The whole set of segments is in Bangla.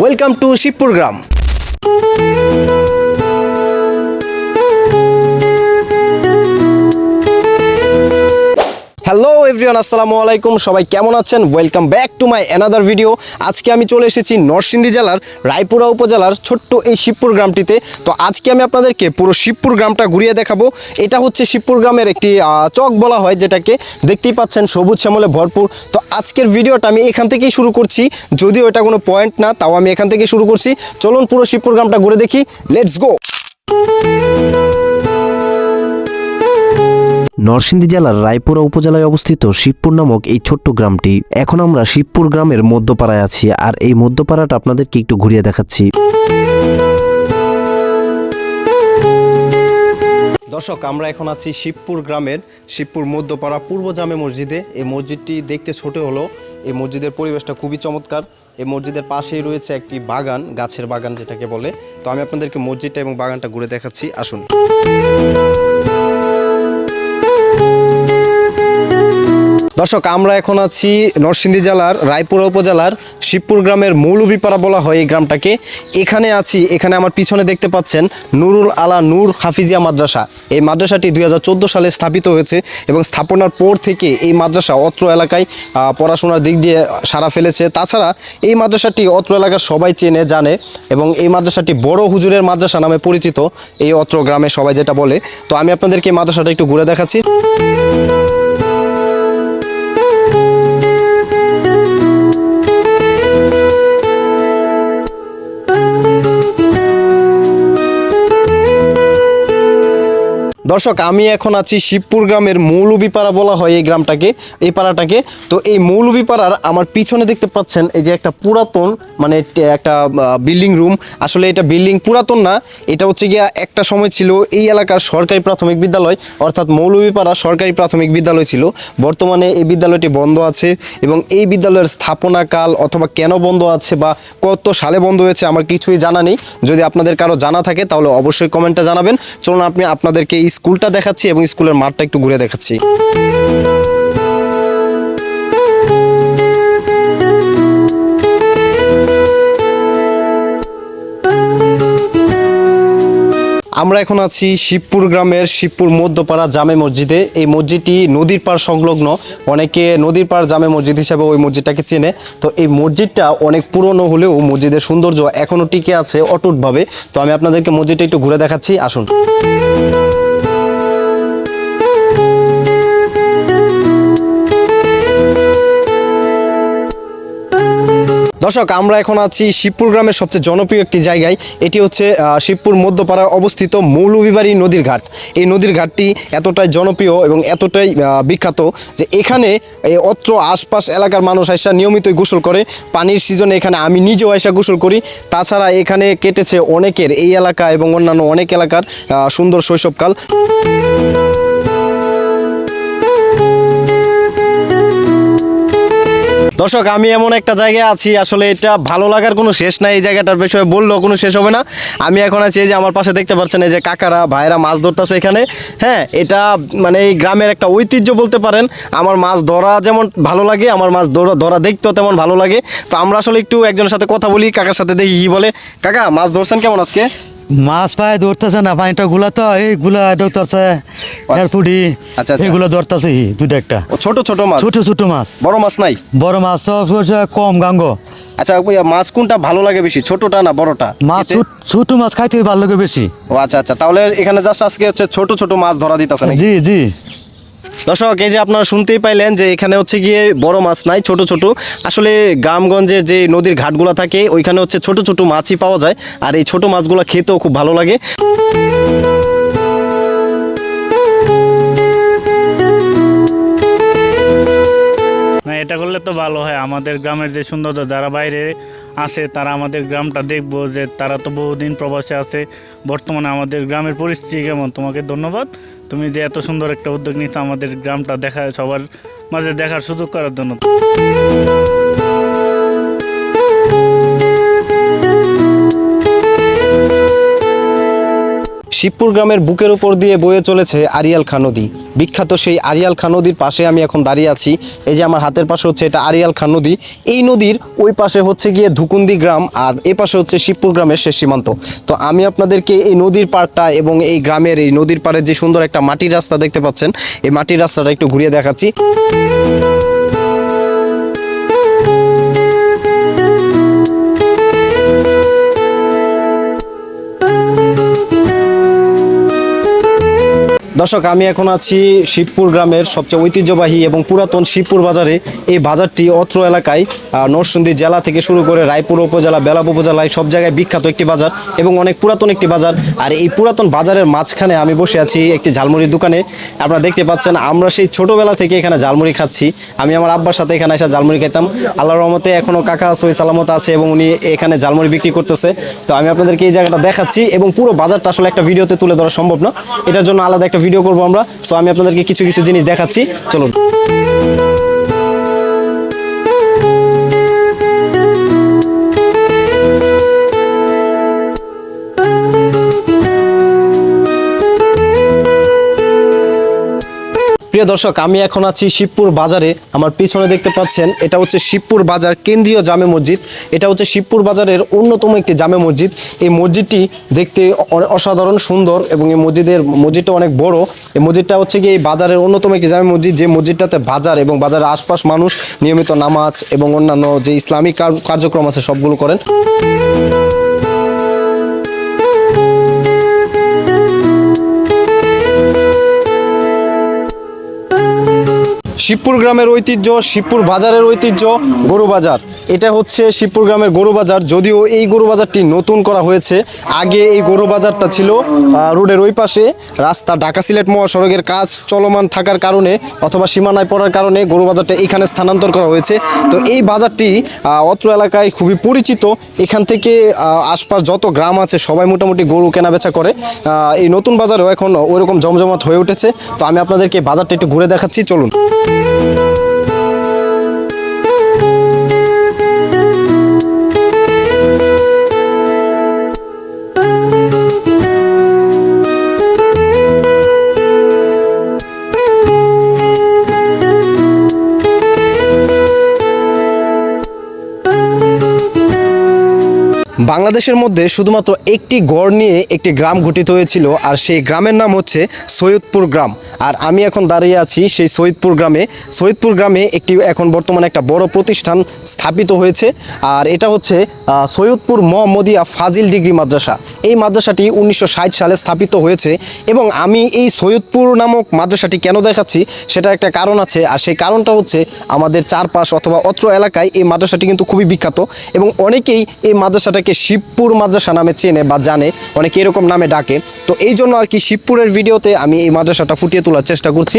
ওয়েলকাম টু শিবপুর গ্রাম এভরিওয়ান আসসালামু আলাইকুম। সবাই কেমন আছেন? Welcome back to my another video আজকে আমি চলে এসেছি নরসিংদী জেলার রায়পুরা উপজেলার ছোট্ট এই শিবপুর গ্রামটিতে। তো আজকে আমি আপনাদেরকে পুরো শিবপুর গ্রামটা ঘুরিয়ে দেখাবো। এটা হচ্ছে শিবপুর গ্রামের একটি চক বলা হয়, যেটাকে দেখতেই পাচ্ছেন সবুজ শ্যামলে ভরপুর। তো আজকের ভিডিওটা আমি এখান থেকেই শুরু করছি। যদিও এটা কোনো পয়েন্ট না, তাও আমি এখান থেকে শুরু করছি। চলুন পুরো শিবপুর গ্রামটা ঘুরে দেখি। লেটস গো নরসিংদী জেলার রায়পুরা উপজেলায় অবস্থিত শিবপুর নামক এই ছোট্ট গ্রামটি। এখন আমরা শিবপুর গ্রামের মধ্যপাড়ায় আছি আর এই মধ্যপাড়াটা আপনাদেরকে একটু ঘুরিয়ে দেখাচ্ছি। দর্শক, আমরা এখন আছি শিবপুর গ্রামের শিবপুর মধ্যপাড়া পূর্ব জামে মসজিদে। এই মসজিদটি দেখতে ছোট হলো এই মসজিদের পরিবেশটা খুবই চমৎকার। এই মসজিদের পাশেই রয়েছে একটি বাগান, গাছের বাগান যেটাকে বলে। তো আমি আপনাদেরকে মসজিদটা এবং বাগানটা ঘুরে দেখাচ্ছি। আসুন। দর্শক, আমরা এখন আছি নরসিংদী জেলার রায়পুরা উপজেলার শিবপুর গ্রামের মৌলভীপাড়া বলা হয় এই গ্রামটাকে। এখানে আছি, এখানে আমার পিছনে দেখতে পাচ্ছেন নুরুল আলা নূর হাফিজিয়া মাদ্রাসা। এই মাদ্রাসাটি দু হাজার চোদ্দ সালে স্থাপিত হয়েছে এবং স্থাপনার পর থেকে এই মাদ্রাসা অত্র এলাকায় পড়াশোনার দিক দিয়ে সারা ফেলেছে। তাছাড়া এই মাদ্রাসাটি অত্র এলাকার সবাই চেনে, জানে এবং এই মাদ্রাসাটি বড় হুজুরের মাদ্রাসা নামে পরিচিত। এই অত্র গ্রামে সবাই যেটা বলে। তো আমি আপনাদেরকে এই মাদ্রাসাটা একটু ঘুরে দেখাচ্ছি। দর্শক, আমি এখন আছি শিবপুর গ্রামের মৌলবীপাড়া বলা হয় এই গ্রামটাকে, এই পাড়াটাকে। তো এই মৌলবীপাড়ার আমার পিছনে দেখতে পাচ্ছেন এই যে একটা পুরাতন মানে একটা বিল্ডিং রুম আসলে এটা বিল্ডিং পুরাতন না, এটা হচ্ছে গিয়া একটা সময় ছিল এই এলাকার সরকারি প্রাথমিক বিদ্যালয়, অর্থাৎ মৌলবীপাড়া সরকারি প্রাথমিক বিদ্যালয় ছিল। বর্তমানে এই বিদ্যালয়টি বন্ধ আছে এবং এই বিদ্যালয়ের স্থাপনা কাল অথবা কেন বন্ধ আছে বা কত সালে বন্ধ হয়েছে আমার কিছুই জানা নেই। যদি আপনাদের কারও জানা থাকে তাহলে অবশ্যই কমেন্টটা জানাবেন। চলুন আপনি, আপনাদেরকে এই স্কুলটা দেখাচ্ছি এবং স্কুলের মাঠটা একটু ঘুরে দেখাচ্ছি। আমরা এখন আছি শিবপুর গ্রামের শিবপুর মধ্যপাড়া জামে মসজিদে। এই মসজিদটি নদীর পাড় সংলগ্ন। অনেকে নদীর পাড় জামে মসজিদ হিসাবে ওই মসজিদটাকে চেনে। তো এই মসজিদটা অনেক পুরনো হলেও মসজিদের সৌন্দর্য এখনও টিকে আছে অটুটভাবে। তো আমি আপনাদেরকে মসজিদটা একটু ঘুরে দেখাচ্ছি। আসুন। দর্শক, আমরা এখন আছি শিবপুর গ্রামের সবচেয়ে জনপ্রিয় একটি জায়গায়। এটি হচ্ছে শিবপুর মধ্যপাড়ায় অবস্থিত মৌলভীবাড়ি নদীর ঘাট এই নদীর ঘাটটি এতটাই জনপ্রিয় এবং এতটাই বিখ্যাত যে এখানে অত্র আশপাশ এলাকার মানুষ আইসা নিয়মিতই গোসল করে। পানির সিজনে এখানে আমি নিজেও আইসা গোসল করি। তাছাড়া এখানে কেটেছে অনেকের এই এলাকা এবং অন্যান্য অনেক এলাকার সুন্দর শৈশবকাল। দর্শক, আমি এমন একটা জায়গায় আছি, আসলে এটা ভালো লাগার কোনো শেষ নাই, এই জায়গাটার বিষয়ে বললেও কোনো শেষ হবে না। আমি এখন আছি এই যে আমার পাশে দেখতে পাচ্ছেন এই যে কাকারা ভাইরা মাছ ধরতেছে এখানে। হ্যাঁ এটা মানে এই গ্রামের একটা ঐতিহ্য বলতে পারেন। আমার মাছ ধরা যেমন ভালো লাগে, আমার মাছ ধরা ধরা দেখতেও তেমন ভালো লাগে। তো আমরা আসলে একটু একজনের সাথে কথা বলি, কাকার সাথে দেখি কি বলে। কাকা, মাছ ধরছেন কেমন আজকে? মাছ পায় ধরতেছে না পানিটা গুলা তো এইগুলা ধরতেছে এরপুডি আচ্ছা, আচ্ছা। এগুলো ধরতেছে দুটো একটা। ছোট ছোট মাছ? ছোট ছোট মাছ। বড় মাছ নাই? বড় মাছ সব কম গাঙ্গ। আচ্ছা মাছ কোনটা ভালো লাগে বেশি ছোটটা না বড়টা? মাছ ছোট- ছোট মাছ খাইতে ভালো লাগে বেশি। ও আচ্ছা আচ্ছা তাহলে এখানে জাস্ট আজকে হচ্ছে ছোট ছোট মাছ ধরা দিতেছে জি জি। দর্শক, এই যে আপনারা শুনতেই পাইলেন যে এখানে হচ্ছে গিয়ে বড় মাছ নাই, ছোট ছোট। আসলে গ্রামগঞ্জের যে নদীর ঘাটগুলো থাকে, ওইখানে হচ্ছে ছোট ছোট মাছই পাওয়া যায়, আর এই ছোট মাছগুলো খেতেও খুব ভালো লাগে। না, এটা করলে তো ভালো হয়। আমাদের গ্রামের যে সৌন্দর্য যারা বাইরে আসে তারা আমাদের গ্রামটা দেখব যে তারা তো বহুদিন প্রবাসে আছে। বর্তমানে আমাদের গ্রামের পরিস্থিতি কেমন? তোমাকে ধন্যবাদ। তুমি যে এত সুন্দর একটা উদ্যোগ নিয়েছো আমাদের গ্রামটা দেখা সবার মাঝে দেখার সুযোগ করার জন্য। শিবপুর গ্রামের বুকের উপর দিয়ে বয়ে চলেছে আরিয়াল খা নদী। বিখ্যাত সেই আরিয়াল খা নদীর পাশে আমি এখন দাঁড়িয়ে আছি। এই যে আমার হাতের পাশে হচ্ছে এটা আরিয়াল খা নদী। এই নদীর ওই পাশে হচ্ছে গিয়ে ধুকুন্দি গ্রাম আর এ পাশে হচ্ছে শিবপুর গ্রামের শেষ সীমান্ত। তো আমি আপনাদেরকে এই নদীর পাড়টা এবং এই গ্রামের এই নদীর পাড়ের যে সুন্দর একটা মাটির রাস্তা দেখতে পাচ্ছেন, এই মাটির রাস্তাটা একটু ঘুরিয়ে দেখাচ্ছি। দর্শক, আমি এখন আছি শিবপুর গ্রামের সবচেয়ে ঐতিহ্যবাহী এবং পুরাতন শিবপুর বাজারে। এই বাজারটি অত্র এলাকায় নরসিংদী জেলা থেকে শুরু করে রায়পুর উপজেলা, বেলাব উপজেলায় সব জায়গায় বিখ্যাত একটি বাজার এবং অনেক পুরাতন একটি বাজার। আর এই পুরাতন বাজারের মাঝখানে আমি বসে আছি একটি ঝালমুড়ির দোকানে। আপনারা দেখতে পাচ্ছেন, আমরা সেই ছোটবেলা থেকে এখানে ঝালমুড়ি খাচ্ছি। আমি আমার আব্বার সাথে এখানে এসে ঝালমুড়ি খেতাম আল্লাহ রহমতে এখনও কাকা সই সালামত আছে এবং উনি এখানে ঝালমুড়ি বিক্রি করতেছে। তো আমি আপনাদেরকে এই জায়গাটা দেখাচ্ছি এবং পুরো বাজারটা আসলে একটা ভিডিওতে তুলে ধরা সম্ভব না। এটার জন্য আলাদা একটা ভিডিও করব আমরা। সো আমি আপনাদেরকে কিছু কিছু জিনিস দেখাচ্ছি। চলুন। প্রিয় দর্শক, আমি এখন আছি শিবপুর বাজারে। আমার পিছনে দেখতে পাচ্ছেন, এটা হচ্ছে শিবপুর বাজার কেন্দ্রীয় জামে মসজিদ। এটা হচ্ছে শিবপুর বাজারের অন্যতম একটি জামে মসজিদ। এই মসজিদটি দেখতে অসাধারণ, সুন্দর এবং এই মসজিদের মসজিদটা অনেক বড়। এই মসজিদটা হচ্ছে কি এই বাজারের অন্যতম একটি জামে মসজিদ, যে মসজিদটাতে বাজার এবং বাজারের আশপাশ মানুষ নিয়মিত নামাজ এবং অন্যান্য যে ইসলামিক কার- কার্যক্রম আছে, সবগুলো করেন। শিবপুর গ্রামের ঐতিহ্য, শিবপুর বাজারের ঐতিহ্য, গরু বাজার। এটা হচ্ছে শিবপুর গ্রামের গরু বাজার, যদিও এই গরু বাজারটি নতুন করা হয়েছে। আগে এই গরু বাজারটা ছিল রোডের ওই পাশে। রাস্তা ঢাকা সিলেট মহাসড়কের কাজ চলমান থাকার কারণে অথবা সীমানায় পড়ার কারণে গরু বাজারটা এখানে স্থানান্তর করা হয়েছে। তো এই বাজারটি অত্র এলাকায় খুবই পরিচিত। এখান থেকে আশপাশ যত গ্রাম আছে, সবাই মোটামুটি গরু কেনাবেচা করে। এই নতুন বাজারেও এখন ওইরকম জমজমাট হয়ে উঠেছে। তো আমি আপনাদেরকে বাজারটা একটু ঘুরে দেখাচ্ছি, চলুন। Música বাংলাদেশের মধ্যে শুধুমাত্র একটি গড় নিয়ে একটি গ্রাম গঠিত হয়েছিল, আর সেই গ্রামের নাম হচ্ছে সৈয়দপুর গ্রাম। আর আমি এখন দাঁড়িয়ে আছি সেই সৈয়দপুর গ্রামে। সৈয়দপুর গ্রামে একটি এখন বর্তমানে একটা বড় প্রতিষ্ঠান স্থাপিত হয়েছে, আর এটা হচ্ছে সৈয়দপুর মোহাম্মদিয়া ফাজিল ডিগ্রি মাদ্রাসা। এই মাদ্রাসাটি উনিশশো ষাট সালে স্থাপিত হয়েছে, এবং আমি এই সৈয়দপুর নামক মাদ্রাসাটি কেন দেখাচ্ছি সেটার একটা কারণ আছে, আর সেই কারণটা হচ্ছে আমাদের চারপাশ অথবা অত্র এলাকায় এই মাদ্রাসাটি কিন্তু খুবই বিখ্যাত, এবং অনেকেই এই মাদ্রাসাটাকে শিবপুর মাদ্রাসা নামে চেনে বা জানে, অনেকে এরকম নামে ডাকে। তো এই জন্য আর কি শিবপুরের ভিডিওতে আমি এই মাদ্রাসাটা ফুটিয়ে তোলার চেষ্টা করছি।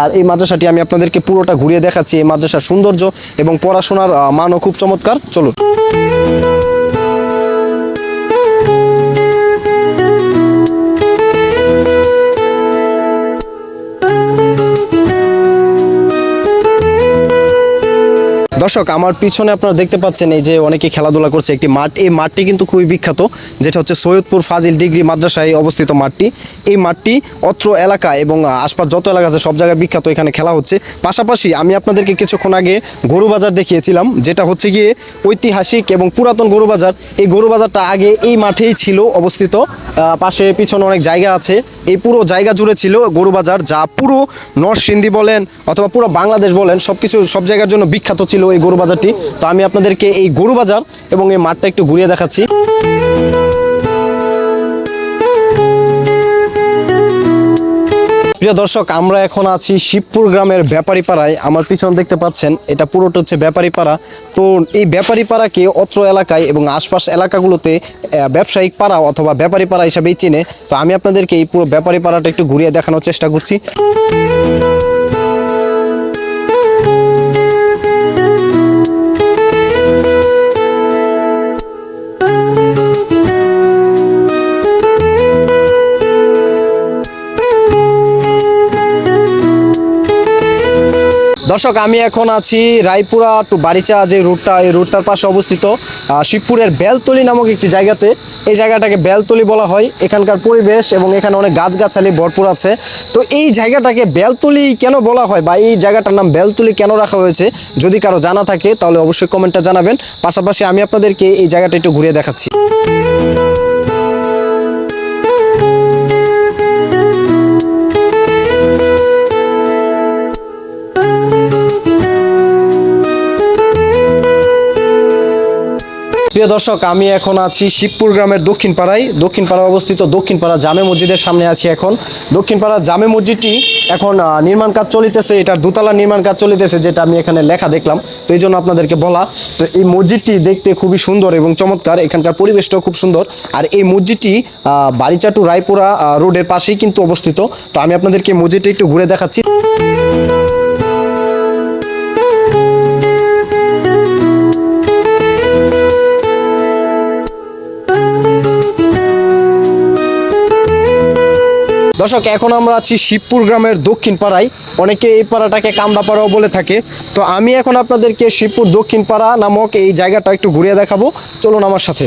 আর এই মাদ্রাসাটি আমি আপনাদেরকে পুরোটা ঘুরিয়ে দেখাচ্ছি, এই মাদ্রাসার সৌন্দর্য এবং পড়াশোনার মানও খুব চমৎকার। চলুন। দর্শক, আমার পিছনে আপনারা দেখতে পাচ্ছেন এই যে অনেকে খেলাধুলা করছে একটি মাঠ। এই মাঠটি কিন্তু খুবই বিখ্যাত, যেটা হচ্ছে সৈয়দপুর ফাজিল ডিগ্রি মাদ্রাসায় অবস্থিত মাঠটি। এই মাঠটি অত্র এলাকা এবং আশপাশ যত এলাকা আছে, সব জায়গায় বিখ্যাত, এখানে খেলা হচ্ছে। পাশাপাশি আমি আপনাদেরকে কিছুক্ষণ আগে গরু বাজার দেখিয়েছিলাম, যেটা হচ্ছে গিয়ে ঐতিহাসিক এবং পুরাতন গরু বাজার এই গরু বাজারটা আগে এই মাঠেই ছিল অবস্থিত। পাশে পিছনে অনেক জায়গা আছে। এই পুরো জায়গা জুড়ে ছিল গরু বাজার যা পুরো নরসিংদী বলেন অথবা পুরো বাংলাদেশ বলেন সব কিছু সব জায়গার জন্য বিখ্যাত ছিল। এই গরু বাজারটি। তো আমি আপনাদেরকে এই গরু বাজার এবং এই মাঠটা একটু ঘুরিয়ে দেখাচ্ছি। প্রিয় দর্শক, আমরা এখন আছি শিবপুর গ্রামের ব্যাপারী পাড়ায় আমার পিছনে দেখতে পাচ্ছেন, এটা পুরোটা হচ্ছে ব্যাপারী পাড়া তো এই ব্যাপারী পাড়াকে অত্র এলাকায় এবং আশপাশ এলাকাগুলোতে ব্যবসায়িক পাড়া অথবা ব্যাপারী পাড়া হিসাবেই চিনে। তো আমি আপনাদেরকে এই পুরো ব্যাপারী পাড়াটা একটু ঘুরিয়ে দেখানোর চেষ্টা করছি। দর্শক, আমি এখন আছি রায়পুরা টু বারিচা, যে রুটটা, এই রুটটার পাশে অবস্থিত শিবপুরের বেলতলি নামক একটি জায়গাতে। এই জায়গাটাকে বেলতলি বলা হয়। এখানকার পরিবেশ এবং এখানে অনেক গাছগাছালি ভরপুর আছে। তো এই জায়গাটাকে বেলতলি কেন বলা হয় বা এই জায়গাটার নাম বেলতলি কেন রাখা হয়েছে, যদি কারও জানা থাকে, তাহলে অবশ্যই কমেন্টটা জানাবেন। পাশাপাশি আমি আপনাদেরকে এই জায়গাটা একটু ঘুরিয়ে দেখাচ্ছি। প্রিয় দর্শক আমি এখন আছি শিবপুর গ্রামের দক্ষিণ পাড়ায় দক্ষিণ পাড়ায় অবস্থিত দক্ষিণ পাড়া জামে মসজিদের সামনে আছি এখন। দক্ষিণ পাড়ার জামে মসজিদটি এখন নির্মাণ কাজ চলিতেছে এটার দোতলা নির্মাণ কাজ চলিতেছে যেটা আমি এখানে লেখা দেখলাম। তো এই জন্য আপনাদেরকে বলা তো এই মসজিদটি দেখতে খুবই সুন্দর এবং চমৎকার। এখানকার পরিবেশটাও খুব সুন্দর। আর এই মসজিদটি আহ, বারিচা টু রায়পুরা রোডের পাশেই কিন্তু অবস্থিত। তো আমি আপনাদেরকে মসজিদটা একটু ঘুরে দেখাচ্ছি। দর্শক, এখন আমরা আছি শিবপুর গ্রামের দক্ষিণ পাড়ায়। অনেকে এই পাড়াটাকে কামদাপাড়াও বলে থাকে। তো আমি এখন আপনাদেরকে শিবপুর দক্ষিণ পাড়া নামক এই জায়গাটা একটু ঘুরিয়ে দেখাবো। চলুন আমার সাথে।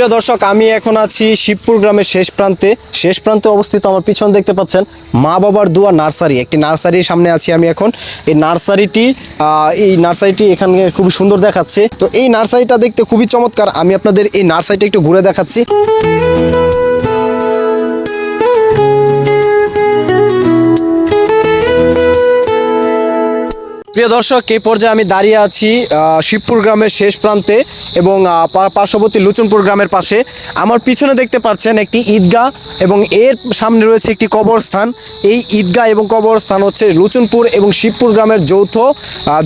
প্রিয় দর্শক, আমি এখন আছি শিবপুর গ্রামের শেষ প্রান্তে। শেষ প্রান্তে অবস্থিত আমার পিছন দেখতে পাচ্ছেন মা বাবার দুয়া নার্সারি। একটি নার্সারির সামনে আছি আমি এখন। এই নার্সারিটি এই নার্সারিটি এখানে খুবই সুন্দর দেখাচ্ছে। তো এই নার্সারিটা দেখতে খুবই চমৎকার। আমি আপনাদের এই নার্সারিটা একটু ঘুরে দেখাচ্ছি। প্রিয় দর্শক, এই পর্যায়ে আমি দাঁড়িয়ে আছি শিবপুর গ্রামের শেষ প্রান্তে এবং পার্শ্ববর্তী লুচনপুর গ্রামের পাশে। আমার পিছনে দেখতে পাচ্ছেন একটি ঈদগাহ এবং এর সামনে রয়েছে একটি কবরস্থান। এই ঈদগাহ এবং কবরস্থান হচ্ছে লুচনপুর এবং শিবপুর গ্রামের যৌথ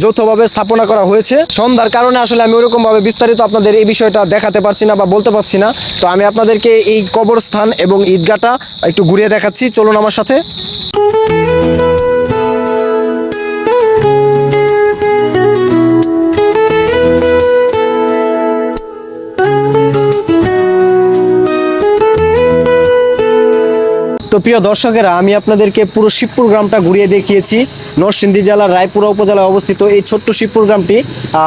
যৌথভাবে স্থাপনা করা হয়েছে। সন্ধ্যার কারণে আসলে আমি ওরকমভাবে বিস্তারিত আপনাদের এই বিষয়টা দেখাতে পারছি না বা বলতে পারছি না। তো আমি আপনাদেরকে এই কবরস্থান এবং ঈদগাহটা একটু ঘুরিয়ে দেখাচ্ছি। চলুন আমার সাথে। তো প্রিয় দর্শকেরা আমি আপনাদেরকে পুরো শিবপুর গ্রামটা ঘুরিয়ে দেখিয়েছি। নরসিংদী জেলার রায়পুরা উপজেলায় অবস্থিত এই ছোট্ট শিবপুর গ্রামটি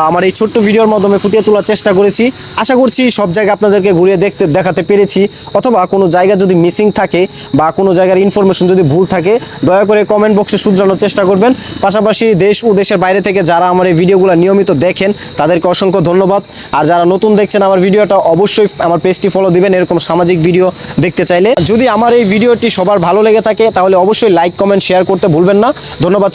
আমার এই ছোট্ট ভিডিওর মাধ্যমে ফুটিয়ে তোলার চেষ্টা করেছি। আশা করছি সব জায়গা আপনাদেরকে ঘুরিয়ে দেখতে, দেখাতে পেরেছি। অথবা কোনো জায়গা যদি মিসিং থাকে বা কোনো জায়গার ইনফরমেশন যদি ভুল থাকে, দয়া করে কমেন্ট বক্সে শুধরানোর চেষ্টা করবেন। পাশাপাশি দেশ ও দেশের বাইরে থেকে যারা আমার এই ভিডিওগুলো নিয়মিত দেখেন, তাদেরকে অসংখ্য ধন্যবাদ। আর যারা নতুন দেখছেন আমার ভিডিওটা, অবশ্যই আমার পেজটি ফলো দিবেন, এরকম সামাজিক ভিডিও দেখতে চাইলে। যদি আমার এই ভিডিওটি সবার ভালো লেগে থাকে, তাহলে অবশ্যই লাইক কমেন্ট শেয়ার করতে ভুলবেন না। ধন্যবাদ